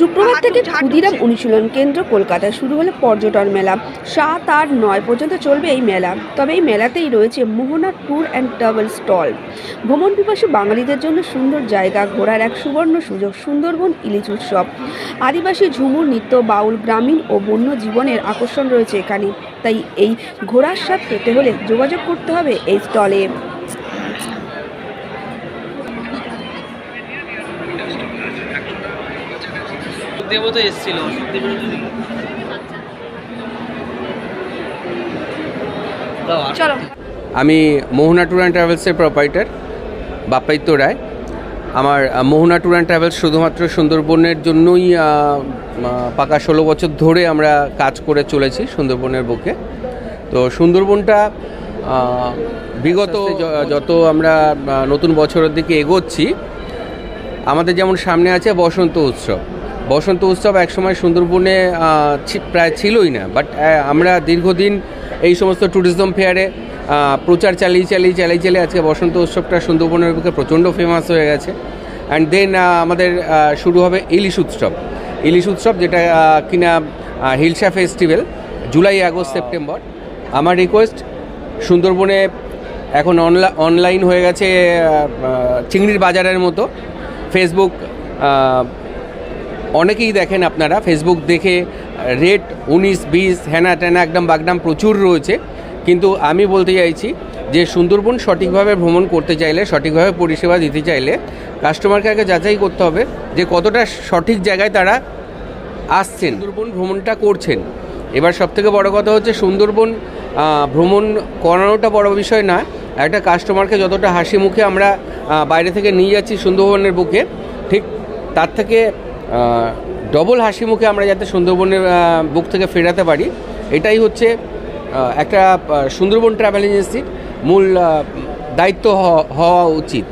শুক্রবার থেকে ক্ষুদিরাম অনুশীলন কেন্দ্র কলকাতায় শুরু হলো পর্যটন মেলা। সাত আট নয় পর্যন্ত চলবে এই মেলা। তবে এই মেলাতেই রয়েছে Mohana tour and travel stall. ভ্রমণ পিপাসী বাঙালিদের জন্য সুন্দর জায়গা ঘোরার এক সুবর্ণ সুযোগ সুন্দরবন ইলিশ উৎসব। আদিবাসী ঝুমুর নৃত্য বাউল গ্রামীণ ও বন্য জীবনের আকর্ষণ রয়েছে এখানে। তাই এই ঘোরার স্বাদ পেতে হলে যোগাযোগ করতে হবে এই স্টলে। দেবো তো এসেছিল চলো। আমি মোহনা ট্যুর অ্যান্ড ট্রাভেলসের প্রপাইটার বাপ্পাইত্য রায়। আমার মোহনা ট্যুর অ্যান্ড ট্রাভেলস শুধুমাত্র সুন্দরবনের জন্যই পাকা ষোলো বছর ধরে আমরা কাজ করে চলেছি সুন্দরবনের বুকে। তো সুন্দরবনটা বিগত যত আমরা নতুন বছরের দিকে এগোচ্ছি আমাদের যেমন সামনে আছে বসন্ত উৎসব। বসন্ত উৎসব একসময় সুন্দরবনে প্রায় ছিলই না। বাট আমরা দীর্ঘদিন এই সমস্ত ট্যুরিজম ফেয়ারে প্রচার চালিয়ে চালিয়ে চালিয়ে চালিয়ে আজকে বসন্ত উৎসবটা সুন্দরবনের বুকে প্রচণ্ড ফেমাস হয়ে গেছে। অ্যান্ড দেন আমাদের শুরু হবে ইলিশ উৎসব। ইলিশ উৎসব যেটা কিনা hilsa festival July, August, September. আমার রিকোয়েস্ট সুন্দরবনে এখন অনলা অনলাইন হয়ে গেছে চিংড়ির বাজারের মতো। ফেসবুক অনেকেই দেখেন আপনারা ফেসবুক দেখে রেট উনিশ, বিশ হ্যানা ট্যানা একদম বাগডাম প্রচুর রয়েছে। কিন্তু আমি বলতে চাইছি যে সুন্দরবন সঠিকভাবে ভ্রমণ করতে চাইলে, সঠিকভাবে পরিষেবা দিতে চাইলে কাস্টমারকে আগে যাচাই করতে হবে যে কতটা সঠিক জায়গায় তারা আসছেন, সুন্দরবন ভ্রমণটা করছেন। এবার সবথেকে বড় কথা হচ্ছে সুন্দরবন ভ্রমণ করানোটা বড় বিষয় না, একটা কাস্টমারকে যতটা হাসি মুখে আমরা বাইরে থেকে নিয়ে যাচ্ছি সুন্দরবনের বুকে, ঠিক তার থেকে ডবল হাসি মুখে আমরা যাতে সুন্দরবনের বুক থেকে ফেরাতে পারি, এটাই হচ্ছে একটা সুন্দরবন ট্রাভেল এজেন্সির মূল দায়িত্ব হওয়া উচিত।